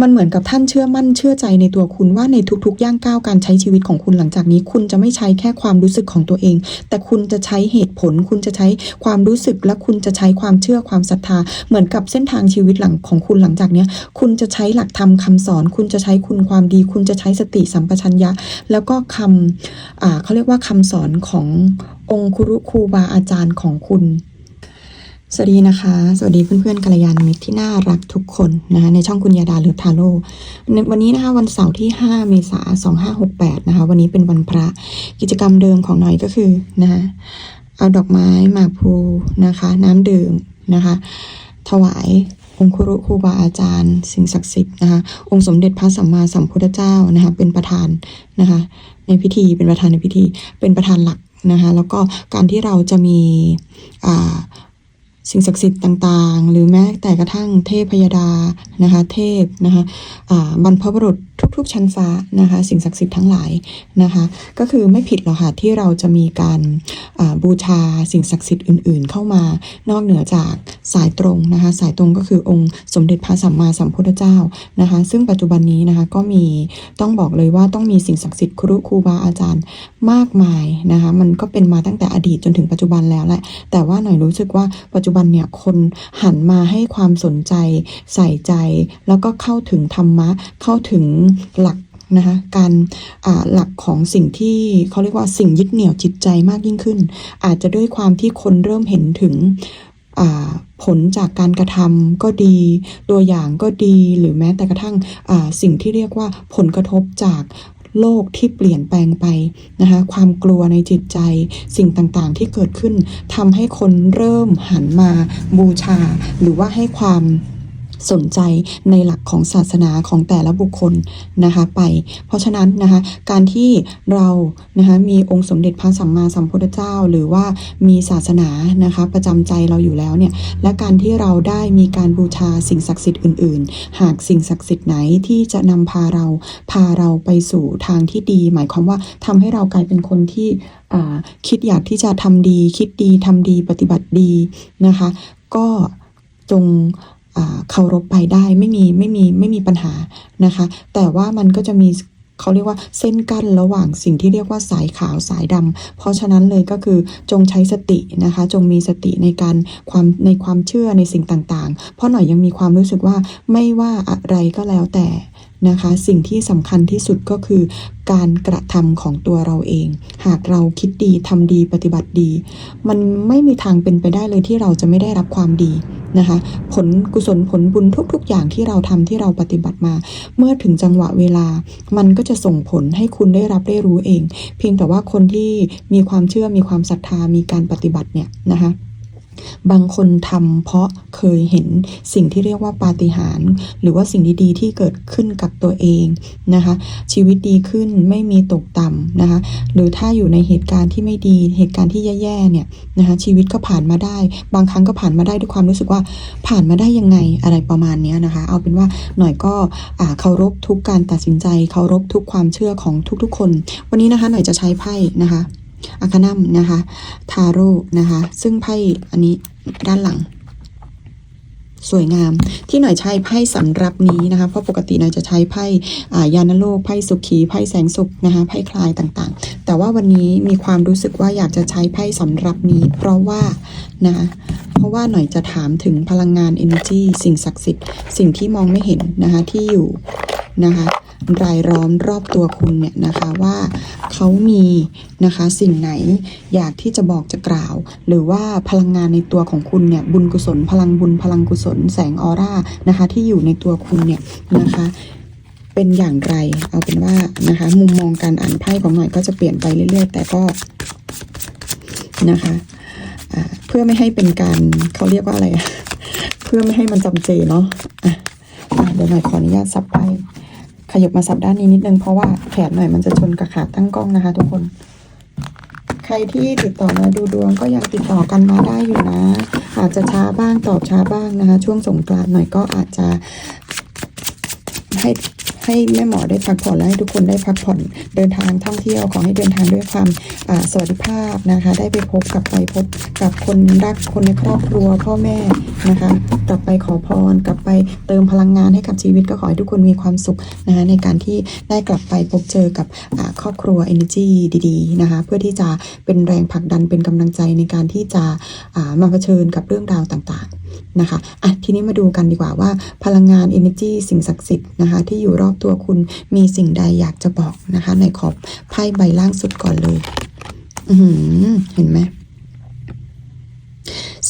มันเหมือนกับท่านเชื่อมั่นเชื่อใจในตัวคุณว่าในทุกๆ ย่างก้าวการใช้ชีวิตของคุณหลังจากนี้ คุณจะไม่ใช้แค่ความรู้สึกของตัวเอง แต่คุณจะใช้เหตุผล คุณจะใช้ความรู้สึกและคุณจะใช้ความเชื่อความศรัทธา เหมือนกับเส้นทางชีวิตหลังของคุณหลังจากนี้คุณจะใช้หลักธรรมคำสอน คุณจะใช้คุณความดี คุณจะใช้สติสัมปชัญญะ แล้วก็คำเขาเรียกว่าคำสอนขององค์ครุครูบาอาจารย์ของคุณ สวัสดีนะคะ สวัสดีเพื่อนๆกัลยาณมิตรที่น่ารักทุกคนนะคะในช่องคุณยาดาหรือทาโร่วันนี้นะคะวันเสาร์ที่ 5 เมษายน2568นะคะวันนี้เป็นวันพระกิจกรรมเดิมของหน่อยก็คือนะคะเอาดอกไม้หมากพลูนะคะ น้ำดื่มนะคะ ถวายองค์ครุครูบาอาจารย์ สิ่งศักดิ์สิทธิ์นะคะองค์สมเด็จพระสัมมาสัมพุทธเจ้านะคะเป็นประธานนะคะในพิธีเป็นประธานในพิธีเป็นประธานหลักนะคะแล้วก็การที่เราจะมีอ่า สิ่งศักดิ์สิทธิ์ต่างๆ หรือแม้แต่กระทั่งเทพพยดานะคะ เทพนะคะอ่าบรรพบุรุษทุกๆ ชั้นฟ้านะคะ สิ่งศักดิ์สิทธิ์ทั้งหลายนะคะ ก็คือไม่ผิดหรอกค่ะที่เราจะมีการบูชาสิ่งศักดิ์สิทธิ์อื่น ๆ เข้ามานอกเหนือจากสายตรงนะคะ สายตรงก็คือองค์สมเด็จพระสัมมาสัมพุทธเจ้านะคะ ซึ่งปัจจุบันนี้นะคะก็มีต้องบอกเลยว่าต้องมีสิ่งศักดิ์สิทธิ์ครูครูบาอาจารย์มากมายนะคะมันก็เป็นมาตั้งแต่อดีตจนถึงปัจจุบันแล้วแหละแต่ว่าหน่อยรู้สึกว่าปัจจุบันเนี่ยคนหันมาให้ความสนใจใส่ใจ แล้วก็เข้าถึงธรรมะเข้าถึงหลักนะคะการหลักของสิ่งที่เขาเรียกว่าสิ่งยึดเหนี่ยวจิตใจมากยิ่งขึ้น อาจจะด้วยความที่คนเริ่มเห็นถึงผลจากการกระทำก็ดี ตัวอย่างก็ดีหรือแม้แต่กระทั่งสิ่งที่เรียกว่าผลกระทบจากโลกที่เปลี่ยนแปลงไปนะคะความกลัวในจิตใจสิ่งต่างๆที่เกิดขึ้นทำให้คนเริ่มหันมาบูชา หรือว่าให้ความ สนใจในหลักของศาสนาของแต่ละบุคคลนะคะไป เพราะฉะนั้นนะคะการที่เรานะคะมีองค์สมเด็จพระสัมมาสัมพุทธเจ้า หรือว่ามีศาสนานะคะประจำใจเราอยู่แล้วเนี่ยและการที่เราได้มีการบูชาสิ่งศักดิ์สิทธิ์อื่น ๆ หากสิ่งศักดิ์สิทธิ์ไหนที่จะนำพาเราพาเราไปสู่ทางที่ดี หมายความว่าทำให้เรากลายเป็นคนที่คิดอยากที่จะทำดี คิดดีทำดีปฏิบัติดีนะคะ ก็จง เคารพไปได้ไม่มีไม่มีไม่มีปัญหานะคะ แต่ว่ามันก็จะมีเขาเรียกว่าเส้นกั้นระหว่างสิ่งที่เรียกว่าสายขาวสายดำเพราะฉะนั้นเลยก็คือจงใช้สตินะคะ จงมีสติในการความในความเชื่อในสิ่งต่างๆ เพราะหน่อยยังมีความรู้สึกว่าไม่ว่าอะไรก็แล้วแต่นะคะ สิ่งที่สำคัญที่สุดก็คือ การกระทำของตัวเราเอง หากเราคิดดีทำดีปฏิบัติดี มันไม่มีทางเป็นไปได้เลยที่เราจะไม่ได้รับความดีนะคะ ผลกุศลผลบุญทุก ๆ อย่างที่เราทำที่เราปฏิบัติมา เมื่อถึงจังหวะเวลา มันก็จะส่งผลให้คุณได้รับได้รู้เอง เพียงแต่ว่าคนที่มีความเชื่อมีความศรัทธามีการปฏิบัติเนี่ยนะคะ บางคนทำเพราะเคยเห็นสิ่งที่เรียกว่าปาฏิหาริย์หรือว่าสิ่งดีๆที่เกิดขึ้นกับตัวเองนะคะ ชีวิตดีขึ้นไม่มีตกต่ำนะคะ หรือถ้าอยู่ในเหตุการณ์ที่ไม่ดีเหตุการณ์ที่แย่ๆเนี่ยนะคะชีวิตก็ผ่านมาได้ บางครั้งก็ผ่านมาได้ด้วยความรู้สึกว่าผ่านมาได้ยังไงอะไรประมาณเนี้ยนะคะ เอาเป็นว่าหน่อยก็เคารพทุกการตัดสินใจเคารพทุกความเชื่อของทุกๆ คน วันนี้นะคะหน่อยจะใช้ไพ่นะคะ อาคานัมนะคะทาโร่นะคะ ซึ่งไพ่อันนี้ด้านหลัง สวยงาม ที่หน่อยใช้ไพ่สำรับนี้นะคะ เพราะปกติหน่อยจะใช้ไพ่อ่ายานโลกไพ่สุขีไพ่แสงสุขนะคะไพ่คลายต่างๆ แต่ว่าวันนี้มีความรู้สึกว่าอยากจะใช้ไพ่สำรับนี้ เพราะว่านะคะเพราะว่าหน่อยจะถามถึงพลังงาน energy สิ่งศักดิ์สิทธิ์สิ่งที่มองไม่เห็นนะคะที่อยู่นะคะ รายล้อมรอบตัวคุณเนี่ยนะคะว่าเขามีนะคะสิ่งไหนอยากที่จะบอกจะกล่าว หรือว่าพลังงานในตัวของคุณเนี่ยบุญกุศล พลังบุญพลังกุศล แสงออร่านะคะที่อยู่ในตัวคุณเนี่ยนะคะเป็นอย่างไร เอาเป็นว่านะคะมุมมองการอ่านไพ่ของหน่อยก็จะเปลี่ยนไปเรื่อย ๆ แต่ก็นะคะเพื่อไม่ให้เป็นการเขาเรียกว่าอะไร เพื่อไม่ให้มันจำเจเนาะะเดี๋ยวหน่อยขออนุญาตสับไพ่ ยับมาสับด้านนี้นิดนึงเพราะว่าแขนหน่อยมันจะชนกับขาตั้งกล้องนะคะ ทุกคน ใครที่ติดต่อมาดูดวงก็ยังติดต่อกันมาได้อยู่นะ อาจจะช้าบ้างตอบช้าบ้างนะคะ ช่วงสงกรานต์หน่อยก็อาจจะให้ ให้แม่หมอได้พักผ่อนและให้ทุกคนได้พักผ่อนเดินทางท่องเที่ยวขอให้เดินทางด้วยความสวัสดิภาพนะคะ ได้ไปพบกับไปพบกับคนรักคนในครอบครัวพ่อแม่นะคะ กลับไปขอพร กลับไปเติมพลังงานให้กับชีวิตก็ขอให้ทุกคนมีความสุขนะคะในการที่ได้กลับไปพบเจอกับครอบครัว energy ดีๆนะคะเพื่อที่จะเป็นแรงผลักดันเป็นกำลังใจในการที่จะอ่ามาเผชิญกับเรื่องราวต่างๆ นะคะอะทีนี้มาดูกันดีกว่าว่า พลังงาน energy สิ่งศักดิ์สิทธิ์นะคะ ที่อยู่รอบตัวคุณมีสิ่งใดอยากจะบอกนะคะ ในขอบไพ่ใบล่างสุดก่อนเลยอืเห็นไหม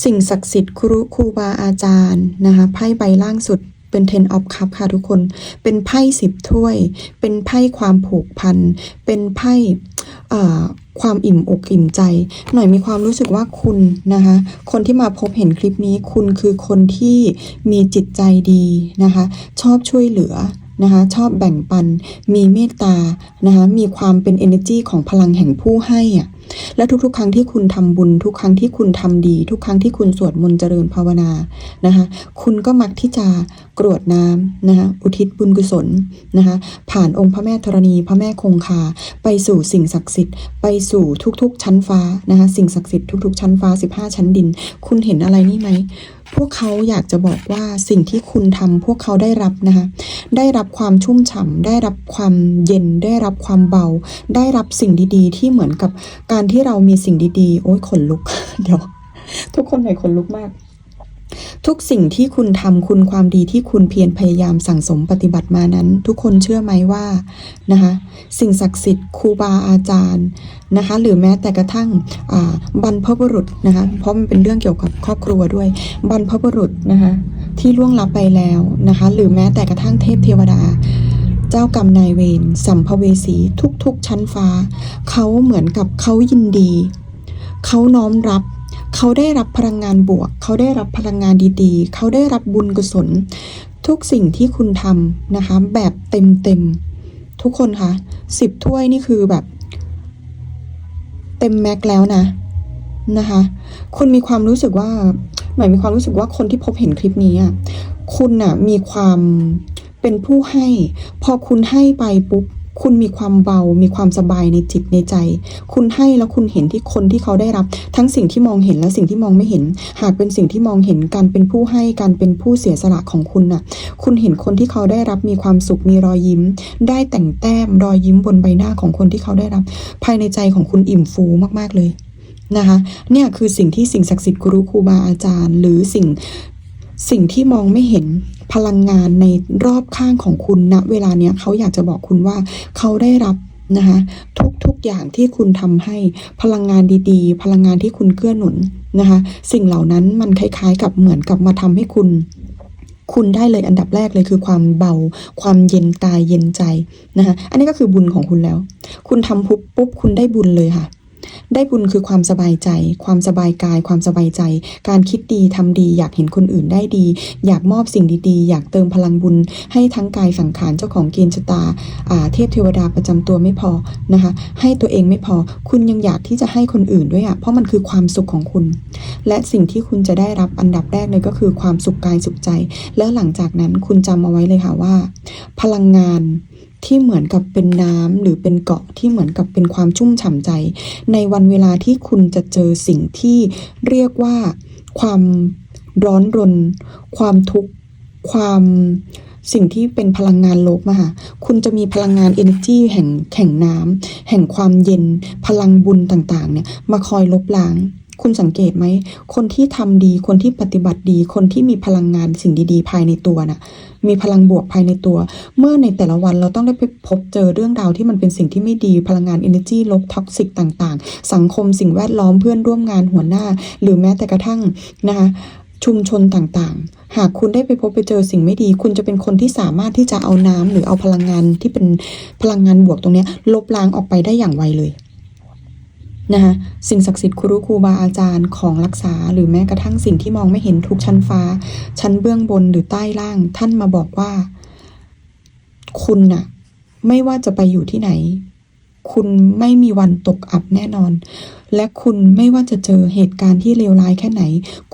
สิ่งศักดิ์สิทธิ์ครูครูบาอาจารย์นะคะไพ่ใบล่างสุดเป็น ten of cup ค่ะทุกคน เป็นไพ่สิบถ้วย เป็นไพ่ความผูกพัน เป็นไพ่ ความอิ่มอกอิ่มใจ หน่อยมีความรู้สึกว่าคุณนะคะ คนที่มาพบเห็นคลิปนี้คุณคือคนที่มีจิตใจดีนะคะ ชอบช่วยเหลือนะคะชอบแบ่งปัน มีเมตตานะคะมีความเป็น energy ของพลังแห่งผู้ให้อะและทุกๆ ครั้งที่คุณทำบุญ ทุกครั้งที่คุณทำดี ทุกครั้งที่คุณสวดมนต์เจริญภาวนานะคะ คุณก็มักที่จะ กรวดน้ำนะคะอุทิศบุญกุศลนะคะผ่านองค์พระแม่ธรณีพระแม่คงคา ไปสู่สิ่งศักดิ์สิทธิ์ไปสู่ทุกๆ ชั้นฟ้านะคะสิ่งศักดิ์สิทธิ์ทุกๆ ชั้นฟ้า 15 ชั้นดิน คุณเห็นอะไรนี่ไหมพวกเขาอยากจะบอกว่าสิ่งที่คุณทำพวกเขาได้รับนะคะได้รับความชุ่มฉ่ำได้รับความเย็นได้รับความเบา ได้รับสิ่งดีๆ ที่เหมือนกับการที่เรามีสิ่งดีๆ โอ้ยขนลุก เดี๋ยว ทุกคนหน่อยขนลุกมาก ทุกสิ่งที่คุณทำคุณความดีที่คุณเพียรพยายามสั่งสมปฏิบัติมานั้น ทุกคนเชื่อไหมว่านะคะสิ่งศักดิ์สิทธิ์ครูบาอาจารย์นะคะหรือแม้แต่กระทั่งบรรพบุรุษนะคะเพราะมันเป็นเรื่องเกี่ยวกับครอบครัวด้วยบรรพบุรุษนะคะที่ล่วงลับไปแล้วนะคะหรือแม้แต่กระทั่งเทพเทวดาเจ้ากรรมนายเวรสัมภเวสีทุกๆ ชั้นฟ้า เขาเหมือนกับเขายินดี เขาน้อมรับ เขาได้รับพลังงานบวก เขาได้รับพลังงานดีๆ เขาได้รับบุญกุศล ทุกสิ่งที่คุณทำนะคะ แบบเต็มๆ ทุกคนคะสิบถ้วยนี่คือแบบ เต็มแม็กแล้วนะนะคะ คุณมีความรู้สึกว่าหมายมีความรู้สึกว่าคนที่พบเห็นคลิปนี้อะคุณน่ะมีความเป็นผู้ให้ พอคุณให้ไปปุ๊บ คุณมีความเบา มีความสบายในจิตในใจ คุณให้แล้วคุณเห็นที่คนที่เขาได้รับ ทั้งสิ่งที่มองเห็นและสิ่งที่มองไม่เห็น หากเป็นสิ่งที่มองเห็นการเป็นผู้ให้การเป็นผู้เสียสละของคุณน่ะ คุณเห็นคนที่เขาได้รับมีความสุขมีรอยยิ้ม ได้แต่งแต้มรอยยิ้มบนใบหน้าของคนที่เขาได้รับ ภายในใจของคุณอิ่มฟูมากๆเลยนะคะเนี่ยคือสิ่งที่สิ่งศักดิ์สิทธิ์กุรุครูบาอาจารย์ หรือสิ่ง สิ่งที่มองไม่เห็นพลังงานในรอบข้างของคุณณเวลาเนี้ยเขาอยากจะบอกคุณว่าเขาได้รับนะคะทุกๆอย่างที่คุณทำให้พลังงานดีๆ พลังงานที่คุณเกื้อหนุนนะคะสิ่งเหล่านั้นมันคล้ายๆ กับเหมือนกับมาทำให้คุณ คุณได้เลยอันดับแรกเลยคือความเบา ความเย็นกายเย็นใจนะคะอันนี้ก็คือบุญของคุณแล้ว คุณทำปุ๊บปุ๊บคุณได้บุญเลยค่ะ ได้บุญคือความสบายใจ ความสบายกาย ความสบายใจ การคิดดีทำดี อยากเห็นคนอื่นได้ดี อยากมอบสิ่งดีๆ อยากเติมพลังบุญ ให้ทั้งกายสังขารเจ้าของเกณฑ์ชะตาเทพเทวดาประจำตัวไม่พอนะคะ ให้ตัวเองไม่พอ คุณยังอยากที่จะให้คนอื่นด้วยอะ่ะเพราะมันคือความสุขของคุณ และสิ่งที่คุณจะได้รับอันดับแรกเลยก็คือความสุขกายสุขใจ แล้วหลังจากนั้นคุณจำเอาไว้เลยค่ะว่า พลังงาน ที่เหมือนกับเป็นน้ำหรือเป็นเกาะที่เหมือนกับเป็นความชุ่มฉ่ำใจ ในวันเวลาที่คุณจะเจอสิ่งที่เรียกว่าความร้อนรน ความทุกข์ความสิ่งที่เป็นพลังงานลบอะค่ะ คุณจะมีพลังงาน energy แห่งแห่งน้ำแห่งความเย็น พลังบุญต่างๆ เนี่ย มาคอยลบล้าง คุณสังเกตไหม คนที่ทำดี คนที่ปฏิบัติดี คนที่มีพลังงานสิ่งดีๆ ภายในตัวน่ะ มีพลังบวกภายในตัว เมื่อในแต่ละวันเราต้องได้ไปพบเจอเรื่องราวที่มันเป็นสิ่งที่ไม่ดี พลังงาน energy ลบท็อกซิกต่างๆ สังคมสิ่งแวดล้อมเพื่อนร่วมงานหัวหน้า หรือแม้แต่กระทั่งนะคะชุมชนต่างๆ หากคุณได้ไปพบไปเจอสิ่งไม่ดี คุณจะเป็นคนที่สามารถที่จะเอาน้ำหรือเอาพลังงานที่เป็นพลังงานบวกตรงนี้ลบล้างออกไปได้อย่างไวเลย นะคะสิ่งศักดิ์สิทธิ์ครูครูบาอาจารย์ของรักษา หรือแม้กระทั่งสิ่งที่มองไม่เห็นทุกชั้นฟ้า ชั้นเบื้องบนหรือใต้ล่าง ท่านมาบอกว่า คุณน่ะ ไม่ว่าจะไปอยู่ที่ไหน คุณไม่มีวันตกอับแน่นอน และคุณไม่ว่าจะเจอเหตุการณ์ที่เลวร้ายแค่ไหน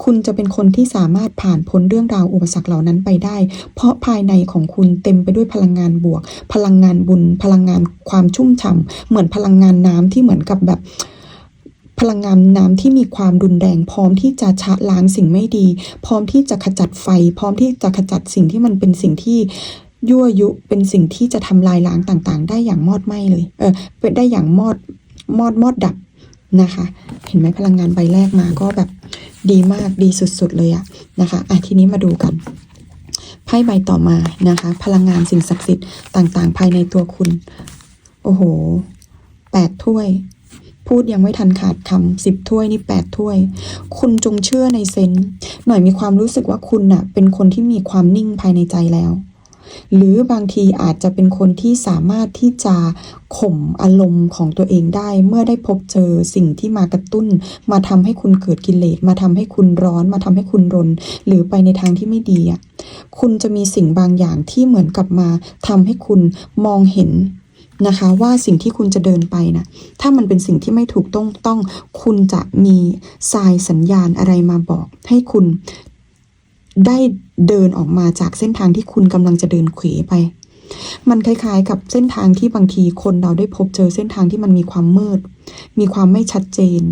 คุณจะเป็นคนที่สามารถผ่านพ้นเรื่องราวอุปสรรคเหล่านั้นไปได้ เพราะภายในของคุณเต็มไปด้วยพลังงานบวก พลังงานบุญ พลังงานความชุ่มฉ่ำเหมือนพลังงานน้ำที่เหมือนกับแบบ พลังงานน้ำที่มีความรุนแรง พร้อมที่จะชะล้างสิ่งไม่ดี พร้อมที่จะขจัดไฟ พร้อมที่จะขจัดสิ่งที่มันเป็นสิ่งที่ยั่วยุเป็นสิ่งที่จะทำลายล้างต่างๆ ได้อย่างมอดไหม้เลยเออเป็นได้อย่างมอดมอดมอดดับนะคะ เห็นไหมพลังงานใบแรกมาก็แบบดีมากดีสุดๆเลยอะนะคะอะทีนี้มาดูกันไพ่ใบต่อมานะคะ พลังงานสิ่งศักดิ์สิทธิ์ต่างๆ ภายในตัวคุณ โอ้โหแปดถ้วย พูดยังไม่ทันขาดคำสิบถ้วยนี่แปดถ้วย คุณจงเชื่อในเซนหน่อยมีความรู้สึกว่าคุณน่ะ เป็นคนที่มีความนิ่งภายในใจแล้ว หรือบางทีอาจจะเป็นคนที่สามารถที่จะข่มอารมณ์ของตัวเองได้ เมื่อได้พบเจอสิ่งที่มากระตุ้น มาทำให้คุณเกิดกิเลสมาทำให้คุณร้อน มาทำให้คุณรน หรือไปในทางที่ไม่ดีอะคุณจะมีสิ่งบางอย่างที่เหมือนกับมาทำให้คุณมองเห็น นะคะว่าสิ่งที่คุณจะเดินไปนะถ้ามันเป็นสิ่งที่ไม่ถูกต้องต้อง คุณจะมีทรายสัญญาณอะไรมาบอก ให้คุณได้เดินออกมาจากเส้นทางที่คุณกำลังจะเดินเขวไป มันคล้ายๆ กับเส้นทางที่บางทีคนเราได้พบเจอเส้นทางที่มันมีความมืด มีความไม่ชัดเจน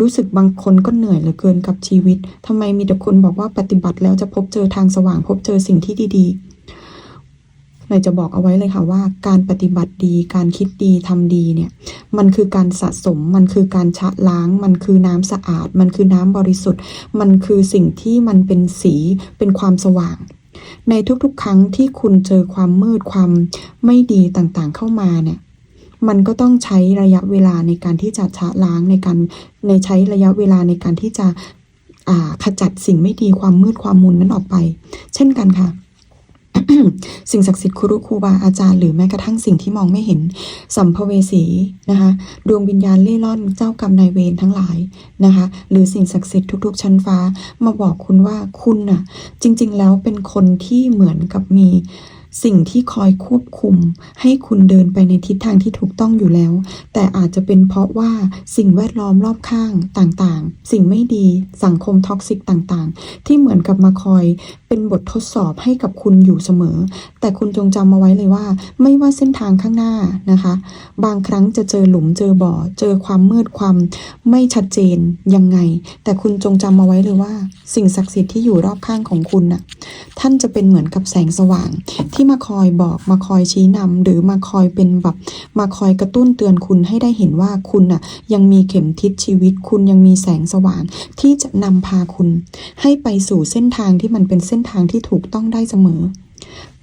รู้สึกบางคนก็เหนื่อยเหลือเกินกับชีวิตทำไมมีแต่คนบอกว่าปฏิบัติแล้วจะพบเจอทางสว่างพบเจอสิ่งที่ดีๆ หน่อยจะบอกเอาไว้เลยค่ะว่าการปฏิบัติดี การคิดดีทำดีเนี่ย มันคือการสะสม มันคือการชะล้าง มันคือน้ำสะอาด มันคือน้ำบริสุทธิ์ มันคือสิ่งที่มันเป็นสีเป็นความสว่างในทุกๆ ครั้งที่คุณเจอความมืดความไม่ดีต่างๆเข้ามาเนี่ย มันก็ต้องใช้ระยะเวลาในการที่จะชะล้างในการในใช้ระยะเวลาในการที่จะขจัดสิ่งไม่ดีความมืดความมุนนั้นออกไป เช่นกันค่ะ สิ่งศักดิ์สิทธิ์ครูครูบาอาจารย์หรือแม้กระทั่งสิ่งที่มองไม่เห็น สัมภเวสีนะคะดวงวิญญาณเล่ร่อนเจ้ากรรมนายเวรทั้งหลายนะคะหรือสิ่งศักดิ์สิทธิ์ทุก ๆ ชั้นฟ้ามาบอกคุณว่าคุณน่ะจริง ๆ แล้วเป็นคนที่เหมือนกับมี สิ่งที่คอยควบคุม ให้คุณเดินไปในทิศทางที่ถูกต้องอยู่แล้ว แต่อาจจะเป็นเพราะว่าสิ่งแวดล้อมรอบข้างต่างๆ สิ่งไม่ดีสังคมท็อกซิกต่างๆ ที่เหมือนกับมาคอยเป็นบททดสอบให้กับคุณอยู่เสมอ แต่คุณจงจำเอาไว้เลยว่า ไม่ว่าเส้นทางข้างหน้านะคะ บางครั้งจะเจอหลุมเจอบ่อ เจอความมืดความไม่ชัดเจนยังไง แต่คุณจงจำเอาไว้เลยว่า สิ่งศักดิ์สิทธิ์ที่อยู่รอบข้างของคุณน่ะท่านจะเป็นเหมือนกับแสงสว่างที่ที่มาคอยบอกมาคอยชี้นำหรือมาคอยเป็นแบบมาคอยกระตุ้นเตือนคุณให้ได้เห็นว่าคุณน่ะยังมีเข็มทิศชีวิต คุณยังมีแสงสว่าง ที่จะนำพาคุณ ให้ไปสู่เส้นทางที่มันเป็นเส้นทางที่ถูกต้องได้เสมอ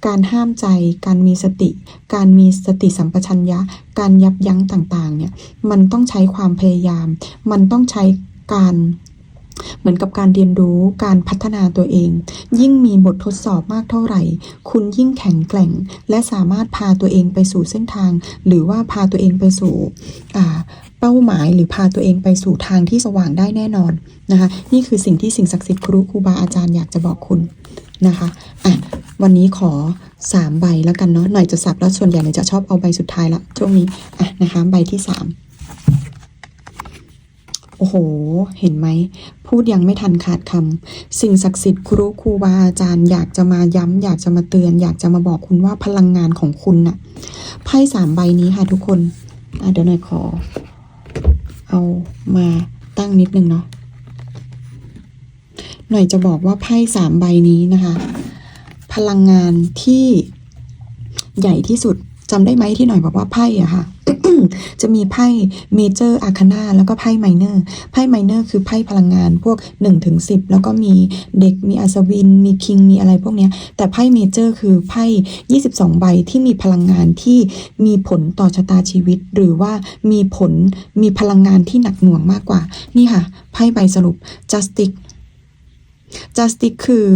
การห้ามใจ การมีสติ การมีสติสัมปชัญญะ การยับยั้งต่างๆเนี่ยมันต้องใช้ความพยายาม มันต้องใช้การ เหมือนกับการเรียนรู้การพัฒนาตัวเอง ยิ่งมีบททดสอบมากเท่าไหร่ คุณยิ่งแข็งแกร่ง และสามารถพาตัวเองไปสู่เส้นทาง หรือว่าพาตัวเองไปสู่เป้าหมายหรือพาตัวเองไปสู่ทางที่สว่างได้แน่นอนนะคะนี่คือสิ่งที่สิ่งศักดิ์สิทธิ์ครูครูบาอาจารย์อยากจะบอกคุณนะคะอะวันนี้ขอสามใบแล้วกันเนาะหน่อยจะสับแล้วส่วนใหญ่หน่อยจะชอบเอาใบสุดท้ายละช่วงนี้อะนะคะใบที่สาม โอ้โห เห็นไหม พูดยังไม่ทันขาดคำ สิ่งศักดิ์สิทธิ์ครูครูบาอาจารย์อยากจะมาย้ำ อยากจะมาเตือน อยากจะมาบอกคุณว่าพลังงานของคุณน่ะ ไพ่สามใบนี้ค่ะทุกคนเดี๋ยวหน่อยขอ เอามาตั้งนิดนึงเนาะ หน่อยจะบอกว่าไพ่สามใบนี้นะคะ พลังงานที่ใหญ่ที่สุดจำได้ไหมที่หน่อยบอกว่าไพ่อะค่ะ จะมีไพ่เมเจอร์อาคานาแล้วก็ไพ่ไมเนอร์ไพ่ไมเนอร์คือไพ่พลังงานพวก1ถึง10แล้วก็มีเด็กมีอัศวิน มีคิง มีอะไรพวกเนี้ย แต่ไพ่เมเจอร์คือไพ่ 22 ใบที่มีพลังงานที่มีผลต่อชะตาชีวิต หรือว่ามีผลมีพลังงานที่หนักหน่วงมากกว่า นี่ค่ะ ไพ่ใบสรุป justice justice คือ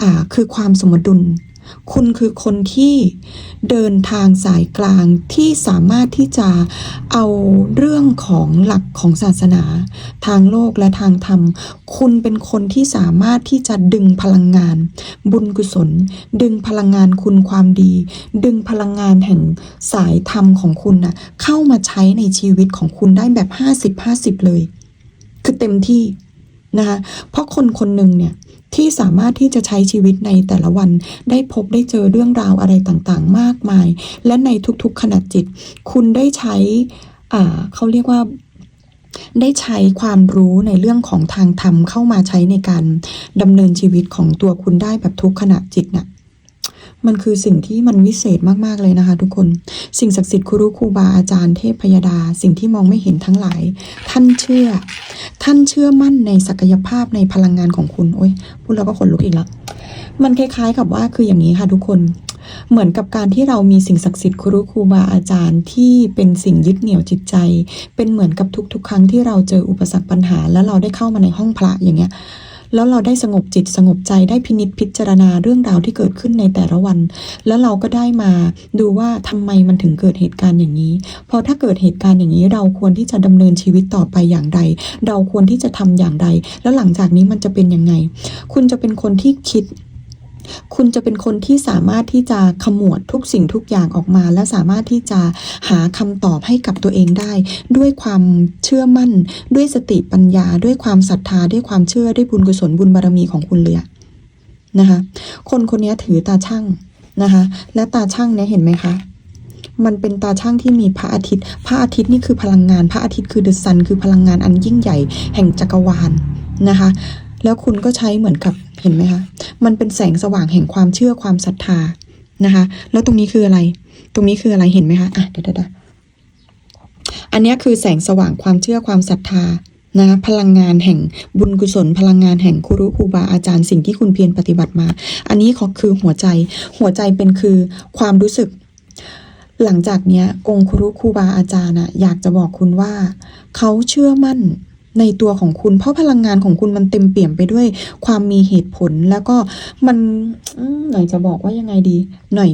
อ่าคือความสมดุล คุณคือคนที่เดินทางสายกลางที่สามารถที่จะเอาเรื่องของหลักของศาสนา ทางโลกและทางธรรม คุณเป็นคนที่สามารถที่จะดึงพลังงาน บุญกุศล ดึงพลังงานคุณความดี ดึงพลังงานแห่งสายธรรมของคุณนะเข้ามาใช้ในชีวิตของคุณได้แบบ 50-50 เลย คือเต็มที่นะคะเพราะคนคนหนึ่งเนี่ย ที่สามารถที่จะใช้ชีวิตในแต่ละวัน ได้พบได้เจอเรื่องราวอะไรต่างๆ มากมาย และในทุกๆขณะจิต คุณได้ใช้เขาเรียกว่าได้ใช้ความรู้ในเรื่องของทางธรรมเข้ามาใช้ในการดำเนินชีวิตของตัวคุณได้แบบทุกขณะจิตน่ะ มันคือสิ่งที่มันวิเศษมากๆเลยนะคะทุกคน สิ่งศักดิ์สิทธิ์ครูครูบาอาจารย์เทพพยดา สิ่งที่มองไม่เห็นทั้งหลาย ท่านเชื่อ ท่านเชื่อมั่นในศักยภาพในพลังงานของคุณ โอ้ยพูดแล้วก็ขนลุกอีกแล้วมันคล้ายๆกับว่าคืออย่างนี้ค่ะทุกคน เหมือนกับการที่เรามีสิ่งศักดิ์สิทธิ์ครูครูบาอาจารย์ที่เป็นสิ่งยึดเหนี่ยวจิตใจ เป็นเหมือนกับทุกๆ ครั้งที่เราเจออุปสรรคปัญหา แล้วเราได้เข้ามาในห้องพระอย่างเงี้ย แล้วเราได้สงบจิตสงบใจได้พินิษพิจารณาเรื่องราวที่เกิดขึ้นในแต่ละวัน แล้วเราก็ได้มาดูว่าทำไมมันถึงเกิดเหตุการณ์อย่างนี้ พอถ้าเกิดเหตุการณ์อย่างนี้เราควรที่จะดำเนินชีวิตต่อไปอย่างไร เราควรที่จะทำอย่างไร แล้วหลังจากนี้มันจะเป็นยังไง คุณจะเป็นคนที่คิด คุณจะเป็นคนที่สามารถที่จะขมวดทุกสิ่งทุกอย่างออกมา และสามารถที่จะหาคำตอบให้กับตัวเองได้ ด้วยความเชื่อมั่น ด้วยสติปัญญา ด้วยความศรัทธา ด้วยความเชื่อด้วยบุญกุศลบุญบารมีของคุณเลยนะคะ คนคนนี้ถือตาช่างนะคะ และตาช่างเนี่ยเห็นไหมคะมันเป็นตาช่างที่มีพระอาทิตย์ พระอาทิตย์นี่คือพลังงาน พระอาทิตย์คือเดอะซัน คือพลังงานอันยิ่งใหญ่แห่งจักรวาลนะคะ แล้วคุณก็ใช้เหมือนกับ เห็นไหมคะ มันเป็นแสงสว่างแห่งความเชื่อความศรัทธานะคะ แล้วตรงนี้คืออะไร ตรงนี้คืออะไรเห็นไหมคะอะเดี๋ยวเดี๋ยวอันนี้คือแสงสว่างความเชื่อความศรัทธานะพลังงานแห่งบุญกุศล พลังงานแห่งครูรุครูบาอาจารย์สิ่งที่คุณเพียรปฏิบัติมา อันนี้ก็คือหัวใจ หัวใจเป็นคือความรู้สึก หลังจากเนี้ยองค์ครูครูบาอาจารย์อะอยากจะบอกคุณว่า เขาเชื่อมั่น ในตัวของคุณ เพราะพลังงานของคุณมันเต็มเปี่ยมไปด้วยความมีเหตุผลแล้วก็มันหน่อยจะบอกว่ายังไงดี หน่อย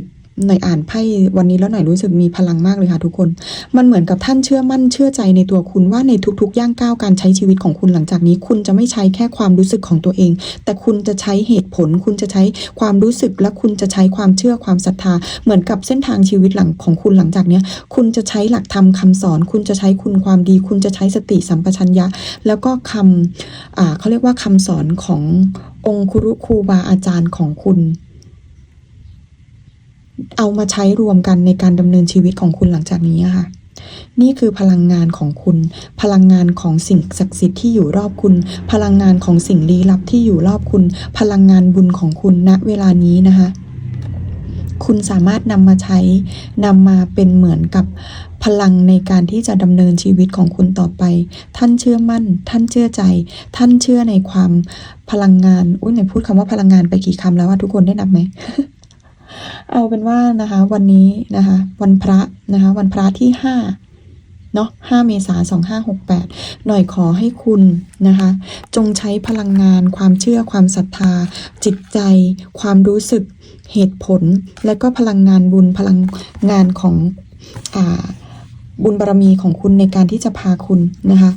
หน่อยอ่านไพ่วันนี้แล้วหน่อยรู้สึกมีพลังมากเลยค่ะทุกคน มันเหมือนกับท่านเชื่อมั่นเชื่อใจในตัวคุณว่าในทุกๆ ย่างก้าวการใช้ชีวิตของคุณหลังจากนี้ คุณจะไม่ใช้แค่ความรู้สึกของตัวเอง แต่คุณจะใช้เหตุผล คุณจะใช้ความรู้สึกและคุณจะใช้ความเชื่อความศรัทธา เหมือนกับเส้นทางชีวิตหลังของคุณหลังจากเนี้ยคุณจะใช้หลักธรรมคำสอน คุณจะใช้คุณความดี คุณจะใช้สติสัมปชัญญะ แล้วก็คำเขาเรียกว่าคำสอนขององค์ครุครูบาอาจารย์ของคุณ เอามาใช้รวมกันในการดำเนินชีวิตของคุณหลังจากนี้ค่ะ นี่คือพลังงานของคุณ พลังงานของสิ่งศักดิ์สิทธิ์ที่อยู่รอบคุณ พลังงานของสิ่งลี้ลับที่อยู่รอบคุณ พลังงานบุญของคุณณเวลานี้นะคะคุณสามารถนำมาใช้นำมาเป็นเหมือนกับพลังในการที่จะดำเนินชีวิตของคุณต่อไป ท่านเชื่อมั่น ท่านเชื่อใจ ท่านเชื่อในความพลังงาน อุ้ยไหนพูดคำว่าพลังงานไปกี่คำแล้วว่าทุกคนได้นับไหม เอาเป็นว่านะคะวันนี้นะคะวันพระนะคะวันพระที่ห้าเนาะ5เมษายน2568 หน่อยขอให้คุณนะคะ จงใช้พลังงาน ความเชื่อ ความศรัทธา จิตใจ ความรู้สึก เหตุผล และก็พลังงานบุญ พลังงานของอบุญบารมีของคุณในการที่จะพาคุณนะคะ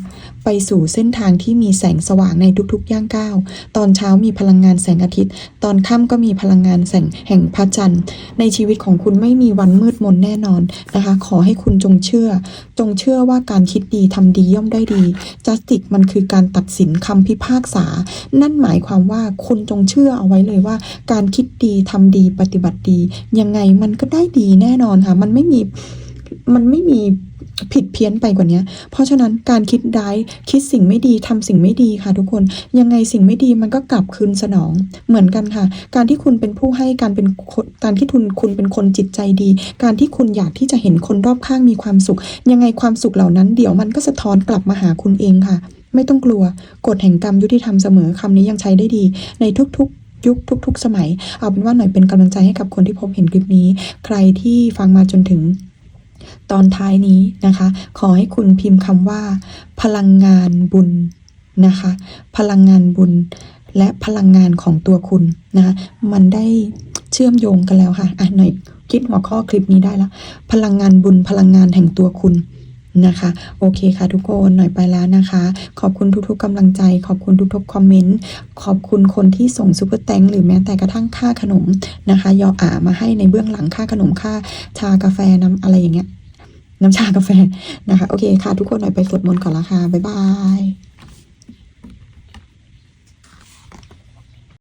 ไปสู่เส้นทางที่มีแสงสว่างในทุกๆ ย่างก้าว ตอนเช้ามีพลังงานแสงอาทิตย์ ตอนค่ำก็มีพลังงานแสงแห่งพระจันทร์ ในชีวิตของคุณไม่มีวันมืดมนแน่นอนนะคะ ขอให้คุณจงเชื่อ จงเชื่อว่าการคิดดีทำดีย่อมได้ดี justice มันคือการตัดสินคำพิพากษา นั่นหมายความว่าคุณจงเชื่อเอาไว้เลยว่า การคิดดีทำดีปฏิบัติดี ยังไงมันก็ได้ดีแน่นอนค่ะ มันไม่มีมันไม่มี ผิดเพี้ยนไปกว่านี้ เพราะฉะนั้นการคิดร้ายคิดสิ่งไม่ดีทำสิ่งไม่ดีค่ะทุกคน ยังไงสิ่งไม่ดีมันก็กลับคืนสนอง เหมือนกันค่ะ การที่คุณเป็นผู้ให้การเป็นการที่คุณคุณเป็นคนจิตใจดี การที่คุณอยากที่จะเห็นคนรอบข้างมีความสุข ยังไงความสุขเหล่านั้นเดี๋ยวมันก็สะท้อนกลับมาหาคุณเองค่ะ ไม่ต้องกลัวกฎแห่งกรรมยุติธรรมเสมอคำนี้ยังใช้ได้ดี ในทุกๆยุคทุก ๆ สมัย เอาเป็นว่าหน่อยเป็นกำลังใจให้กับคนที่พบเห็นคลิปนี้ ใครที่ฟังมาจนถึง ตอนท้ายนี้นะคะ ขอให้คุณพิมพ์คำว่า พลังงานบุญนะคะ พลังงานบุญและพลังงานของตัวคุณนะคะมันได้เชื่อมโยงกันแล้วค่ะอะหน่อยคิดหัวข้อคลิปนี้ได้แล้ว พลังงานบุญพลังงานแห่งตัวคุณ นะคะ โอเคค่ะทุกคนหน่อยไปแล้วนะคะ ขอบคุณทุกๆกำลังใจ ขอบคุณทุกๆคอมเมนต์ขอบคุณคนที่ส่งซูเปอร์แตงหรือแม้แต่กระทั่งค่าขนมนะคะยออ่ามาให้ในเบื้องหลังค่าขนมค่าชากาแฟน้ำอะไรอย่างเงี้ยน้ำชากาแฟนะคะ โอเคค่ะ ทุกคนหน่อยไปสวดมนต์ก่อนละค่ะบ๊ายบาย